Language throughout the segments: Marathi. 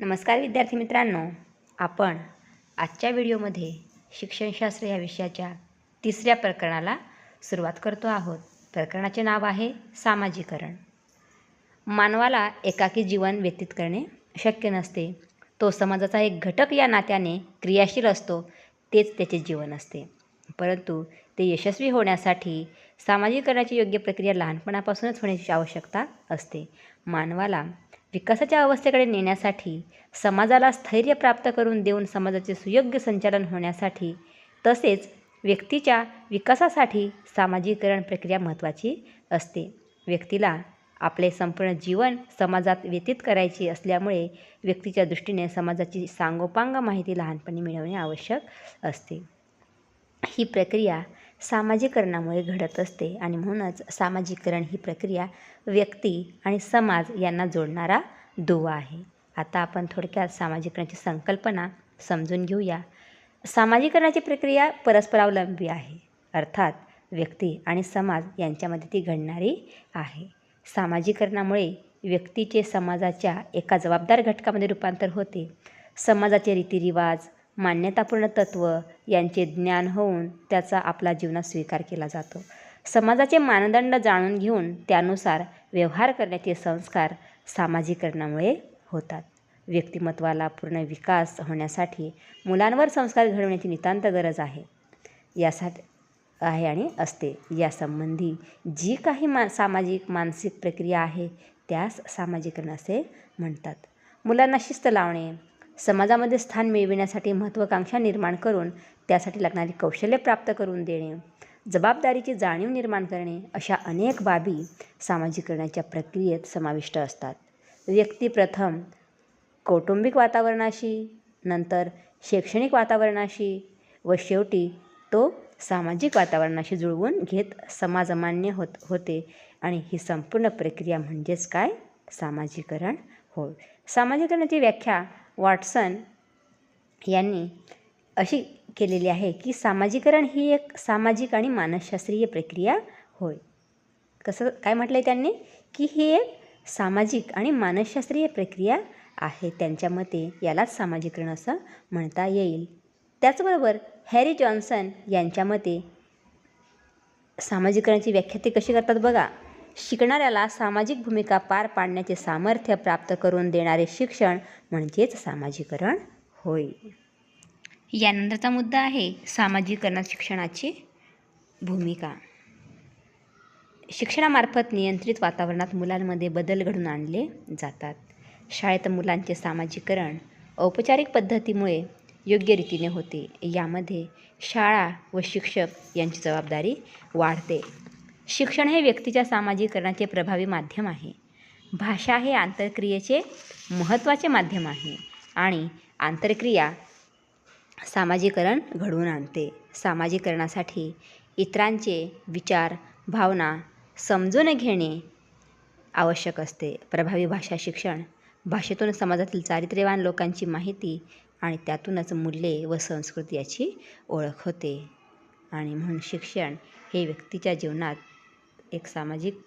नमस्कार विद्यार्थी मित्रांनो. आपण आजच्या व्हिडिओमध्ये शिक्षणशास्त्र या विषयाच्या तिसऱ्या प्रकरणाला सुरुवात करतो आहोत. प्रकरणाचे नाव आहे सामाजिकरण. मानवाला एकाकी जीवन व्यतीत करणे शक्य नसते. तो समाजाचा एक घटक या नात्याने क्रियाशील असतो तेच त्याचे जीवन असते. परंतु ते यशस्वी होण्यासाठी सामाजिकरणाची योग्य प्रक्रिया लहानपणापासूनच होण्याची आवश्यकता असते. मानवाला विकासाच्या अवस्थेकडे नेण्यासाठी समाजाला स्थैर्य प्राप्त करून देऊन समाजाचे सुयोग्य संचालन होण्यासाठी तसेच व्यक्तीच्या विकासासाठी सामाजिकरण प्रक्रिया महत्त्वाची असते. व्यक्तीला आपले संपूर्ण जीवन समाजात व्यतीत करायचे असल्यामुळे व्यक्तीच्या दृष्टीने समाजाची सांगोपांग माहिती लहानपणी मिळवणे आवश्यक असते. ही प्रक्रिया सामाजिकरणामुळे घडत असते आणि म्हणूनच सामाजिकरण ही प्रक्रिया व्यक्ती आणि समाज यांना जोडणारा दुवा आहे. आता आपण थोडक्यात सामाजिकरणाची संकल्पना समजून घेऊया. सामाजिकरणाची प्रक्रिया परस्परावलंबी आहे. अर्थात व्यक्ती आणि समाज यांच्यामध्ये ती घडणारी आहे. सामाजिकरणामुळे व्यक्तीचे समाजाच्या एका जबाबदार घटकामध्ये रूपांतर होते. समाजाचे रीतिरिवाज मान्यतापूर्ण तत्त्व यांचे ज्ञान होऊन त्याचा आपला जीवनात स्वीकार केला जातो. समाजाचे मानदंड जाणून घेऊन त्यानुसार व्यवहार करण्याचे संस्कार सामाजिकरणामुळे होतात. व्यक्तिमत्वाला पूर्ण विकास होण्यासाठी मुलांवर संस्कार घडवण्याची नितांत गरज आहे. यासाठी आहे आणि असते. यासंबंधी जी काही मा सामाजिक मानसिक प्रक्रिया आहे त्यास सामाजिकरण असे म्हणतात. मुलांना शिस्त लावणे समाजामध्ये स्थान मिळविण्यासाठी महत्त्वाकांक्षा निर्माण करून त्यासाठी लागणारी कौशल्य प्राप्त करून देणे जबाबदारीची जाणीव निर्माण करणे अशा अनेक बाबी सामाजिकरणाच्या प्रक्रियेत समाविष्ट असतात. व्यक्ती प्रथम कौटुंबिक वातावरणाशी नंतर शैक्षणिक वातावरणाशी व शेवटी तो सामाजिक वातावरणाशी जुळवून घेत समाजमान्य होत होते आणि ही संपूर्ण प्रक्रिया म्हणजेच काय? सामाजिकरण होय. सामाजिकरणाची व्याख्या वॉटसन यांनी अशी केलेली आहे की सामाजीकरण ही एक सामाजिक आणि मानसशास्त्रीय प्रक्रिया होय. कसं काय म्हटलं आहे त्यांनी? की ही एक सामाजिक आणि मानसशास्त्रीय प्रक्रिया आहे. त्यांच्या मते यालाच सामाजिकरण असं म्हणता येईल. त्याचबरोबर हॅरी जॉन्सन यांच्या मते सामाजिकरणाची व्याख्या ते कशी करतात बघा. शिकणाऱ्याला सामाजिक भूमिका पार पाडण्याचे सामर्थ्य प्राप्त करून देणारे शिक्षण म्हणजेच सामाजिकरण होय. यानंतरचा मुद्दा आहे सामाजिकरणात शिक्षणाची भूमिका. शिक्षणामार्फत नियंत्रित वातावरणात मुलांमध्ये बदल घडून आणले जातात. शाळेत मुलांचे सामाजिकरण औपचारिक पद्धतीमुळे योग्य रीतीने होते. यामध्ये शाळा व शिक्षक यांची जबाबदारी वाढते. शिक्षण हे व्यक्तीच्या सामाजिकरणाचे प्रभावी माध्यम आहे. भाषा हे आंतरक्रियेचे महत्त्वाचे माध्यम आहे आणि आंतरक्रिया सामाजिकरण घडवून आणते. सामाजिकरणासाठी इतरांचे विचार भावना समजून घेणे आवश्यक असते. प्रभावी भाषा शिक्षण भाषेतून समाजातील चारित्र्यवान लोकांची माहिती आणि त्यातूनच मूल्ये व संस्कृती याची ओळख होते. आणि म्हणून शिक्षण हे व्यक्तीच्या जीवनात एक सामाजिक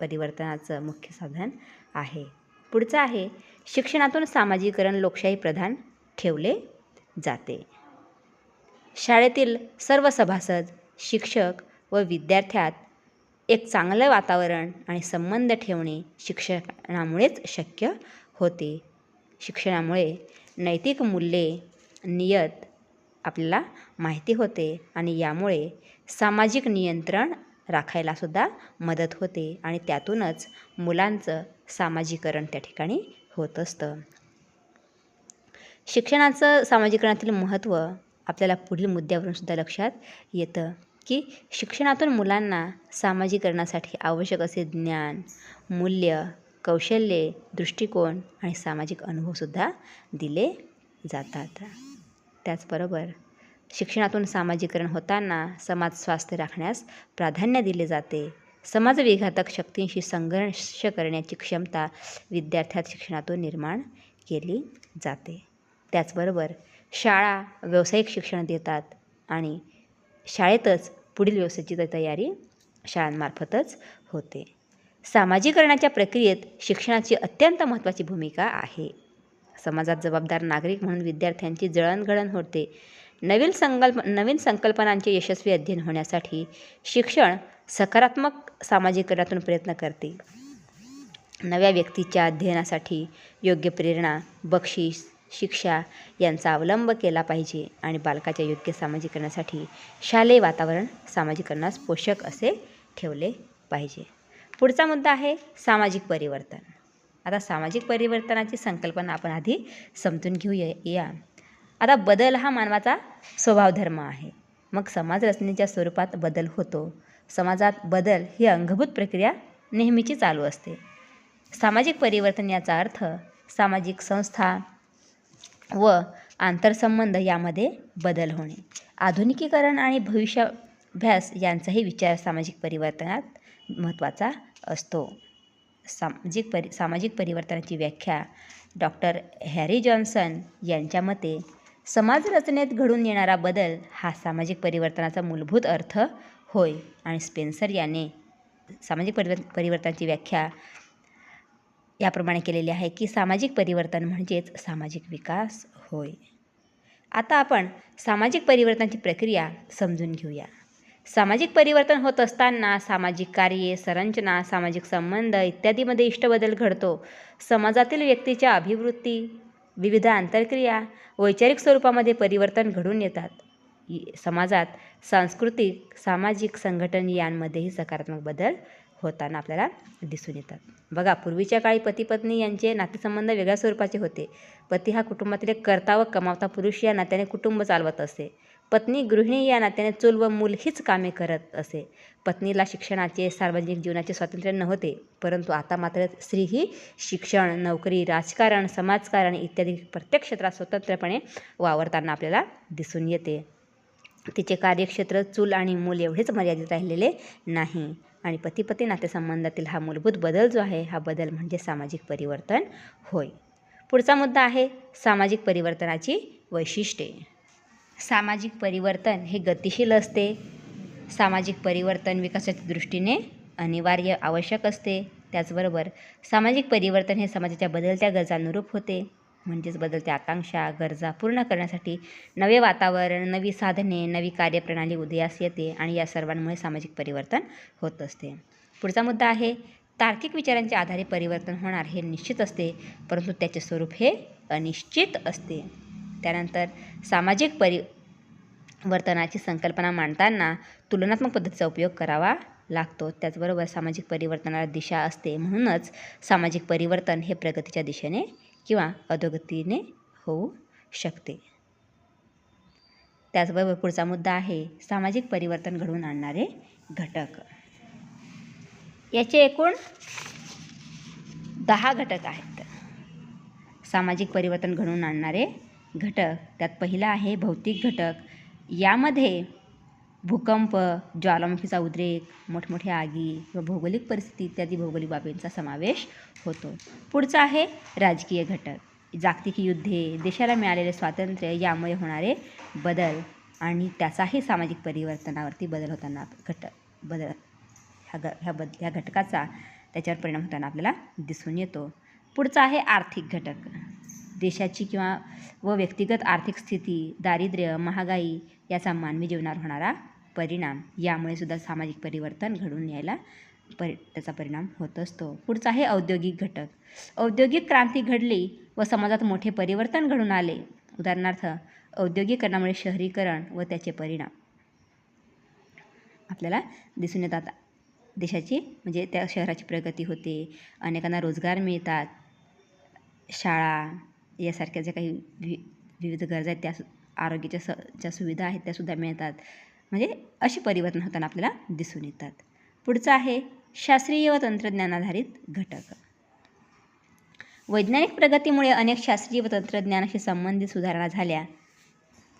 परिवर्तनाचं मुख्य साधन आहे. पुढचं आहे शिक्षणातून सामाजिकरण लोकशाही प्रधान ठेवले जाते. शाळेतील सर्व सभासद शिक्षक व विद्यार्थ्यात एक चांगलं वातावरण आणि संबंध ठेवणे शिक्षणामुळेच शक्य होते. शिक्षणामुळे नैतिक मूल्ये नियत आपल्याला माहिती होते आणि यामुळे सामाजिक नियंत्रण राखायलासुद्धा मदत होते आणि त्यातूनच मुलांचं सामाजिकरण त्या ठिकाणी होत असतं. शिक्षणाचं सामाजिकरणातील महत्त्व आपल्याला पुढील मुद्द्यावरून सुद्धा लक्षात येतं की शिक्षणातून मुलांना सामाजिकरणासाठी आवश्यक असे ज्ञान मूल्य कौशल्ये दृष्टिकोन आणि सामाजिक अनुभवसुद्धा दिले जातात. त्याचबरोबर शिक्षणातून सामाजिकरण होताना समाज स्वास्थ्य राखण्यास प्राधान्य दिले जाते. समाजविघातक शक्तींशी संघर्ष करण्याची क्षमता विद्यार्थ्यात शिक्षणातून निर्माण केली जाते. त्याचबरोबर शाळा व्यावसायिक शिक्षण देतात आणि शाळेतच पुढील व्यवसायाची तयारी शाळांमार्फतच होते. सामाजिकरणाच्या प्रक्रियेत शिक्षणाची अत्यंत महत्त्वाची भूमिका आहे. समाजात जबाबदार नागरिक म्हणून विद्यार्थ्यांची जळणघळण होते. नवीन संकल्प नवीन संकल्पनांचे यशस्वी अध्ययन होण्यासाठी शिक्षण सकारात्मक सामाजिकरणातून प्रयत्न करते. नव्या व्यक्तीच्या अध्ययनासाठी योग्य प्रेरणा बक्षीस शिक्षा यांचा अवलंब केला पाहिजे आणि बालकाच्या योग्य सामाजिकरणासाठी शालेय वातावरण सामाजिकरणास पोषक असे ठेवले पाहिजे. पुढचा मुद्दा आहे सामाजिक परिवर्तन. आता सामाजिक परिवर्तनाची संकल्पना आपण आधी समजून घेऊया. या आता बदल हा मानवाचा स्वभावधर्म आहे. मग समाज रचनेच्या स्वरूपात बदल होतो. समाजात बदल ही अंगभूत प्रक्रिया नेहमीची चालू असते. सामाजिक परिवर्तन याचा अर्थ सामाजिक संस्था व आंतरसंबंध यामध्ये बदल होणे. आधुनिकीकरण आणि भविष्याभ्यास यांचाही विचार सामाजिक परिवर्तनात महत्त्वाचा असतो. सामाजिक परि सामाजिक परिवर्तनाची व्याख्या डॉक्टर हॅरी जॉन्सन यांच्या मते समाज रचनेत घडून येणारा बदल हा सामाजिक परिवर्तनाचा मूलभूत अर्थ होय आणि स्पेन्सर याने सामाजिक परिवर् परिवर्तनाची व्याख्या याप्रमाणे केलेली आहे की सामाजिक परिवर्तन म्हणजेच सामाजिक विकास होय. आता आपण सामाजिक परिवर्तनाची प्रक्रिया समजून घेऊया. सामाजिक परिवर्तन होत असताना सामाजिक कार्ये संरचना सामाजिक संबंध इत्यादीमध्ये इष्ट बदल घडतो. समाजातील व्यक्तीच्या अभिवृत्ती विविध आंतरक्रिया वैचारिक स्वरूपामध्ये परिवर्तन घडून येतात. इ- समाजात सांस्कृतिक सामाजिक संघटन यांमध्येही सकारात्मक बदल होताना आपल्याला दिसून येतात. बघा पूर्वीच्या काळी पती पत्नी यांचे नातेसंबंध वेगळ्या स्वरूपाचे होते. पती हा कुटुंबातील एक कर्ता व कमावता पुरुष या नात्याने कुटुंब चालवत असे. पत्नी गृहिणी या नात्याने चूल व मूल हीच कामे करत असे. पत्नीला शिक्षणाचे सार्वजनिक जीवनाचे स्वातंत्र्य नव्हते परंतु आता मात्र स्त्री ही शिक्षण नोकरी राजकारण समाजकारण इत्यादी प्रत्येक क्षेत्रात स्वतंत्रपणे वावरताना आपल्याला दिसून येते. तिचे कार्यक्षेत्र चूल आणि मूल एवढेच मर्यादित राहिलेले नाही. आणि पती-पती नातेसंबंधातील हा मूलभूत बदल जो आहे हा बदल म्हणजे सामाजिक परिवर्तन होय. पुढचा मुद्दा आहे सामाजिक परिवर्तनाची वैशिष्ट्ये. सामाजिक परिवर्तन हे गतिशील असते. सामाजिक परिवर्तन विकासाच्या दृष्टीने अनिवार्य आवश्यक असते. त्याचबरोबर सामाजिक परिवर्तन हे समाजाच्या बदलत्या गरजांनुरूप होते. म्हणजेच बदलत्या आकांक्षा गरजा पूर्ण करण्यासाठी नवे वातावरण नवी साधने नवी कार्यप्रणाली उदयास येते आणि या सर्वांमुळे सामाजिक परिवर्तन होत असते. पुढचा मुद्दा आहे तार्किक विचारांच्या आधारे परिवर्तन होणार हे निश्चित असते परंतु त्याचे स्वरूप हे अनिश्चित असते. त्यानंतर सामाजिक परिवर्तनाची संकल्पना मांडताना तुलनात्मक पद्धतीचा उपयोग करावा लागतो. त्याचबरोबर सामाजिक परिवर्तनाला दिशा असते म्हणूनच सामाजिक परिवर्तन हे प्रगतीच्या दिशेने किंवा अधोगतीने होऊ शकते. त्याचबरोबर पुढचा मुद्दा आहे सामाजिक परिवर्तन घडवून आणणारे घटक. याचे एकूण दहा घटक आहेत. सामाजिक परिवर्तन घडवून आणणारे घटक त्यात पहिला आहे भौतिक घटक. यामध्ये भूकंप ज्वालामुखीचा उद्रेक मोठमोठ्या आगी व भौगोलिक परिस्थिती इत्यादी भौगोलिक बाबींचा समावेश होतो. पुढचा आहे राजकीय घटक. जागतिक युद्धे देशाला मिळालेले स्वातंत्र्य यामुळे होणारे बदल आणि त्याचाही सामाजिक परिवर्तनावरती बदल होताना घट बदल ह्या ग ह्या बद ह्या घटकाचा त्याच्यावर परिणाम होताना आपल्याला दिसून येतो. पुढचा आहे आर्थिक घटक. देशाची किंवा व व्यक्तिगत आर्थिक स्थिती दारिद्र्य महागाई याचा मानवी जीवनावर होणारा परिणाम यामुळे सुद्धा सामाजिक परिवर्तन घडून यायला परि त्याचा परिणाम होत असतो. पुढचा आहे औद्योगिक घटक. औद्योगिक क्रांती घडली व समाजात मोठे परिवर्तन घडून आले. उदाहरणार्थ औद्योगिकरणामुळे शहरीकरण व त्याचे परिणाम. आपल्याला दिसून येतात देशाची म्हणजे त्या शहराची प्रगती होते. अनेकांना रोजगार मिळतात. शाळा यासारख्या ज्या काही वि विविध गरजा आहेत त्या सु आरोग्याच्या स ज्या सुविधा आहेत त्यासुद्धा मिळतात. म्हणजे अशी परिवर्तन होताना आपल्याला दिसून येतात. पुढचं आहे शास्त्रीय व तंत्रज्ञानाधारित घटक. वैज्ञानिक प्रगतीमुळे अनेक शास्त्रीय व तंत्रज्ञानाशी संबंधित सुधारणा झाल्या.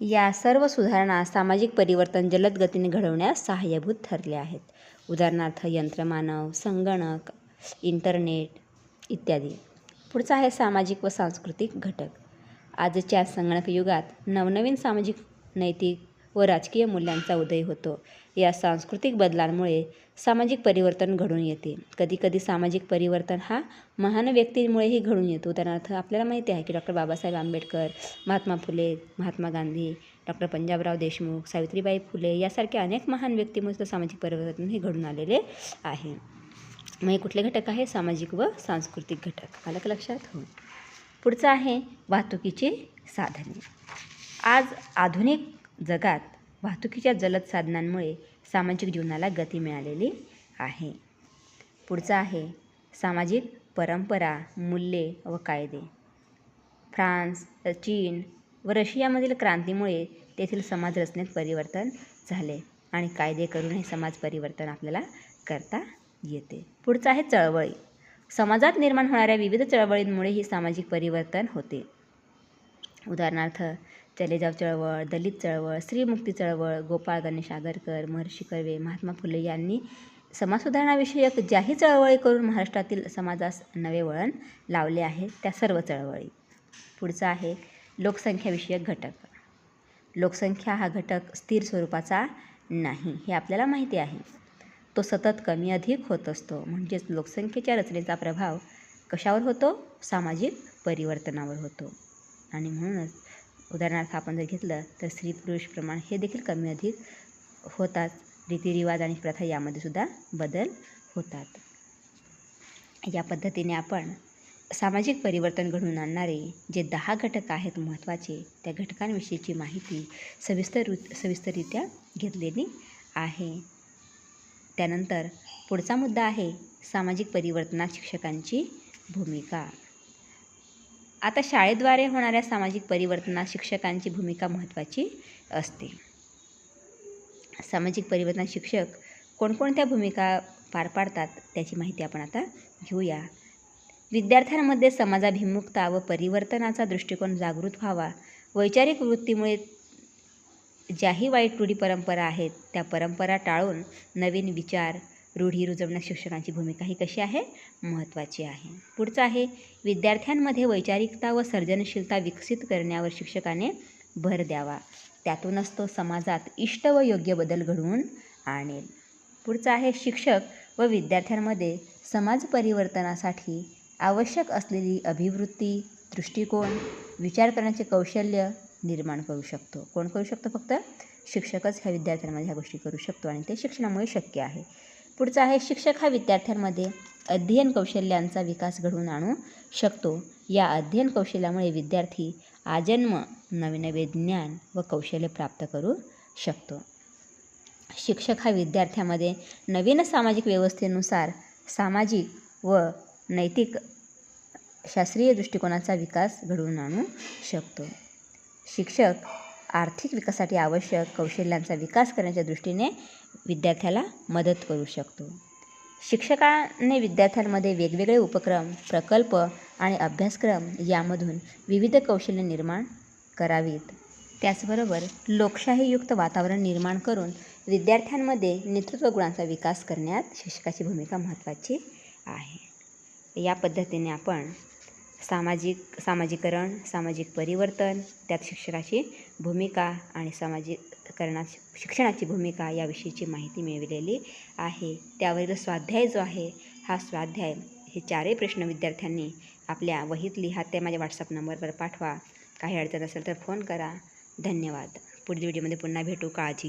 या सर्व सुधारणा सामाजिक परिवर्तन जलद गतीने घडवण्यास सहाय्यभूत ठरल्या आहेत. उदाहरणार्थ यंत्रमानव संगणक इंटरनेट इत्यादी. पुढचा आहे सामाजिक व सांस्कृतिक घटक. आजच्या संगणक युगात नवनवीन सामाजिक नैतिक व राजकीय मूल्यांचा उदय होतो. या सांस्कृतिक बदलांमुळे सामाजिक परिवर्तन घडून येते. कधीकधी सामाजिक परिवर्तन हा महान व्यक्तींमुळेही घडून येतो. उदाहरणार्थ आपल्याला माहिती आहे की डॉक्टर बाबासाहेब आंबेडकर महात्मा फुले महात्मा गांधी डॉक्टर पंजाबराव देशमुख सावित्रीबाई फुले यासारख्या अनेक महान व्यक्तीमुळे सामाजिक परिवर्तन हे घडून आलेले आहे. मग हे कुठले घटक आहे? सामाजिक व सांस्कृतिक घटक. आलं का लक्षात? हो. पुढचं आहे वाहतुकीची साधने. आज आधुनिक जगात वाहतुकीच्या जलद साधनांमुळे सामाजिक जीवनाला गती मिळालेली आहे. पुढचं आहे सामाजिक परंपरा मूल्ये व कायदे. फ्रान्स चीन व रशियामधील क्रांतीमुळे तेथील समाज रचनेत परिवर्तन झाले आणि कायदे करून हे समाज परिवर्तन आपल्याला करता येते. पुढचं आहे चळवळी. समाजात निर्माण होणाऱ्या विविध चळवळींमुळे ही सामाजिक परिवर्तन होते. उदाहरणार्थ चलेजाव चळवळ दलित चळवळ स्त्रीमुक्ती चळवळ गोपाळ गणेश आगरकर महर्षी कर्वे महात्मा फुले यांनी समाजसुधारणाविषयक ज्याही चळवळी करून महाराष्ट्रातील समाजास नवे वळण लावले आहे त्या सर्व चळवळी. पुढचा आहे लोकसंख्याविषयक घटक. लोकसंख्या हा घटक स्थिर स्वरूपाचा नाही हे आपल्याला माहिती आहे. तो सतत कमी अधिक होत असतो. म्हणजेच लोकसंख्येच्या रचनेचा प्रभाव कशावर होतो? सामाजिक परिवर्तनावर होतो. आणि म्हणूनच उदाहरणार्थ आपण जर घेतलं तर स्त्री पुरुष प्रमाण हे देखील कमी अधिक होतात रीतिरिवाज आणि प्रथा यामध्ये सुद्धा बदल होतात. या पद्धतीने आपण सामाजिक परिवर्तन घडवून आणणारे जे दहा घटक आहेत महत्त्वाचे त्या घटकांविषयीची माहिती सविस्तर सविस्तररित्या घेतलेली आहे. त्यानंतर पुढचा मुद्दा आहे सामाजिक परिवर्तनात शिक्षकांची भूमिका. आता शाळेद्वारे होणाऱ्या सामाजिक परिवर्तनात शिक्षकांची भूमिका महत्त्वाची असते. सामाजिक परिवर्तनात शिक्षक कोणकोणत्या भूमिका पार पाडतात त्याची माहिती आपण आता घेऊया. विद्यार्थ्यांमध्ये समाजाभिमुखता व परिवर्तनाचा दृष्टिकोन जागृत व्हावा. वैचारिक वृत्तीमुळे ज्याही वाईट रूढी परंपरा आहेत त्या परंपरा टाळून नवीन विचार रूढी रुजवण्यात शिक्षकांची भूमिका ही कशी आहे? महत्त्वाची आहे. पुढचं आहे विद्यार्थ्यांमध्ये वैचारिकता व सर्जनशीलता विकसित करण्यावर शिक्षकाने भर द्यावा. त्यातूनच तो समाजात इष्ट व योग्य बदल घडवून आणेल. पुढचं आहे शिक्षक व विद्यार्थ्यांमध्ये समाज परिवर्तनासाठी आवश्यक असलेली अभिवृत्ती दृष्टिकोन विचार करण्याचे कौशल्य निर्माण करू शकतो. कोण करू शकतो? फक्त शिक्षकच ह्या विद्यार्थ्यांमध्ये ह्या गोष्टी करू शकतो आणि ते शिक्षणामुळे शक्य आहे. पुढचा आहे शिक्षक हा विद्यार्थ्यांमध्ये अध्ययन कौशल्यांचा विकास घडवून आणू शकतो. या अध्ययन कौशल्यामुळे विद्यार्थी आजन्म नवीन नवे ज्ञान व कौशल्य प्राप्त करू शकतो. शिक्षक हा विद्यार्थ्यामध्ये नवीन सामाजिक व्यवस्थेनुसार सामाजिक व नैतिक शास्त्रीय दृष्टिकोनाचा विकास घडवून आणू शकतो. शिक्षक आर्थिक विकासासाठी आवश्यक कौशल्यांचा विकास करण्याच्या दृष्टीने विद्यार्थ्याला मदत करू शकतो. शिक्षकाने विद्यार्थ्यांमध्ये वेगवेगळे उपक्रम प्रकल्प आणि अभ्यासक्रम यामधून विविध कौशल्य निर्माण करावीत. त्याचबरोबर लोकशाहीयुक्त वातावरण निर्माण करून विद्यार्थ्यांमध्ये नेतृत्व गुणांचा विकास करण्यात शिक्षकाची भूमिका महत्त्वाची आहे. या पद्धतीने आपण सामाजिक सामाजिकरण सामाजिक परिवर्तन त्यात शिक्षणाची भूमिका आणि सामाजिकरणात शिक्षणाची भूमिका याविषयीची माहिती मिळविलेली आहे. त्यावरील स्वाध्याय जो आहे हा स्वाध्याय हे चारही प्रश्न विद्यार्थ्यांनी आपल्या वहीत लिहा. ते माझ्या व्हॉट्सअप नंबरवर पाठवा. काही अडचण असेल तर फोन करा. धन्यवाद. पुढील व्हिडिओमध्ये पुन्हा भेटू. काळजी घ्या.